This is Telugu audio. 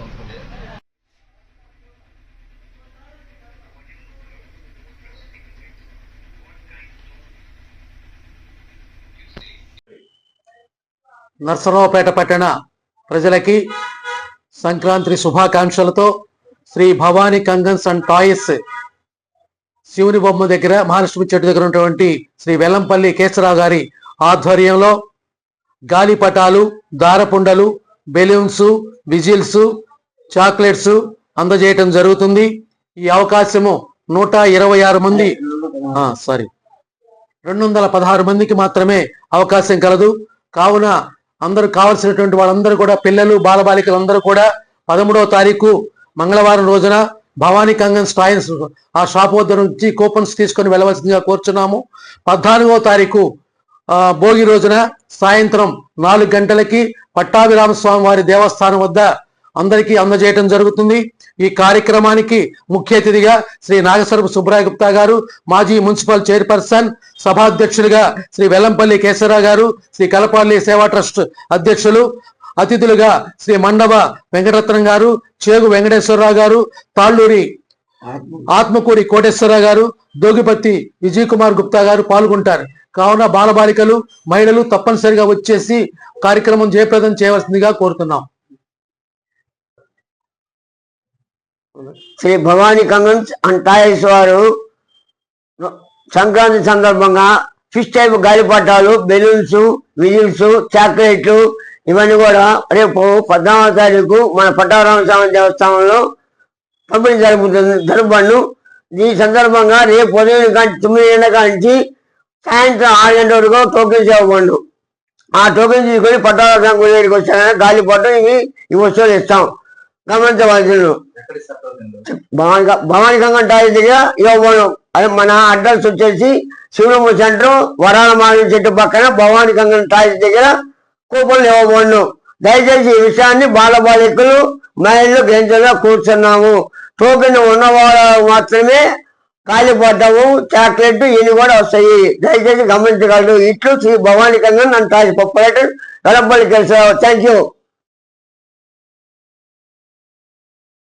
ఉంటుంది నర్సరావుపేట పట్టణ ప్రజలకి సంక్రాంతి శుభాకాంక్షలతో శ్రీ భవానీ కంగన్స్ అండ్ టాయ్స్ శివుని బొమ్మ దగ్గర మహాలక్ష్మి చెట్టు దగ్గర ఉన్నటువంటి శ్రీ వెల్లంపల్లి కేశరావు గారి ఆధ్వర్యంలో గాలిపటాలు దారపుండలు బెలూన్స్ విజిల్స్ చాక్లెట్స్ అందజేయటం జరుగుతుంది. ఈ అవకాశము నూట ఇరవై ఆరు మంది సారీ రెండు వందల పదహారు మందికి మాత్రమే అవకాశం కలదు. కావున అందరూ కావలసినటువంటి వాళ్ళందరూ కూడా పిల్లలు బాలబాలికలు అందరూ కూడా పదమూడవ తారీఖు మంగళవారం రోజున భవానీ కంగన్ స్టాయిన్స్ ఆ షాప్ వద్ద నుంచి కూపన్స్ తీసుకొని వెళ్ళవలసిందిగా కోరుచున్నాము. పద్నాలుగో తారీఖు భోగి రోజున సాయంత్రం నాలుగు గంటలకి పట్టాభిరామ స్వామి వారి దేవస్థానం వద్ద అందరికీ అందజేయటం జరుగుతుంది. ఈ కార్యక్రమానికి ముఖ్య అతిథిగా శ్రీ నాగస్వరపు సుబ్రాయ గుప్తా గారు మాజీ మున్సిపల్ చైర్పర్సన్ సభాధ్యక్షులుగా శ్రీ వెల్లంపల్లి కేశవరావు గారు శ్రీ కలపల్లి సేవా ట్రస్ట్ అధ్యక్షులు అతిథులుగా శ్రీ మండవ వెంకటరత్నం గారు చేగు వెంకటేశ్వరరావు గారు తాళ్ళూరి ఆత్మకూరి కోటేశ్వరరావు గారు దోగిపత్తి విజయ్ కుమార్ గుప్తా గారు పాల్గొంటారు. కావున బాలబాలికలు మహిళలు తప్పనిసరిగా వచ్చేసి కార్యక్రమం జయప్రదం చేయవలసిందిగా కోరుతున్నాం. శ్రీ భవానీ కంగన్స్ అండ్ టాయ్స్ వారు సంక్రాంతి సందర్భంగా ఫిష్ టైప్ గాలిపటాలు బెలూన్స్ విజిల్స్ చాక్లెట్లు ఇవన్నీ కూడా రేపు పద్నాలుగో తారీఖు మన పట్టారామ స్వామి దేవస్థానంలో పంపిణీ జరుగుతుంది జరపబడును. ఈ సందర్భంగా రేపు ఉదయం కానీ తొమ్మిది గంటల కాంచి సాయంత్రం ఆరు గంటల వరకు టోకెన్స్ ఇవ్వబడు ఆ టోకెన్ తీసుకొని పట్టారామ స్వామి గుడి దగ్గరికి వచ్చాక గాలిపటం ఇవి ఈ వస్తువులు ఇస్తాం. గమనించవలసిన భవాని భవానీ గంగం దగ్గర ఇవ్వబడు అది మన అడ్రస్ వచ్చేసి శివరమ్మ సెంటర్ వరాల మామిడి చెట్టు పక్కన భవానీ గంగం టాయి దగ్గర కూపన్లు ఇవ్వబడును దయచేసి ఈ విషయాన్ని బాలబాలికలు మహిళలు గ్రహించగా కూర్చున్నాము. టోకెన్ ఉన్నవాళ్ళు మాత్రమే కాలిపడ్డము చాక్లెట్ ఇవి కూడా వస్తాయి. దయచేసి గమనించగలరు. ఇట్లు శ్రీ భవానీ కన్నా నన్ను తాజీ పప్పు వెలపల్లి కలిసి థ్యాంక్ యూ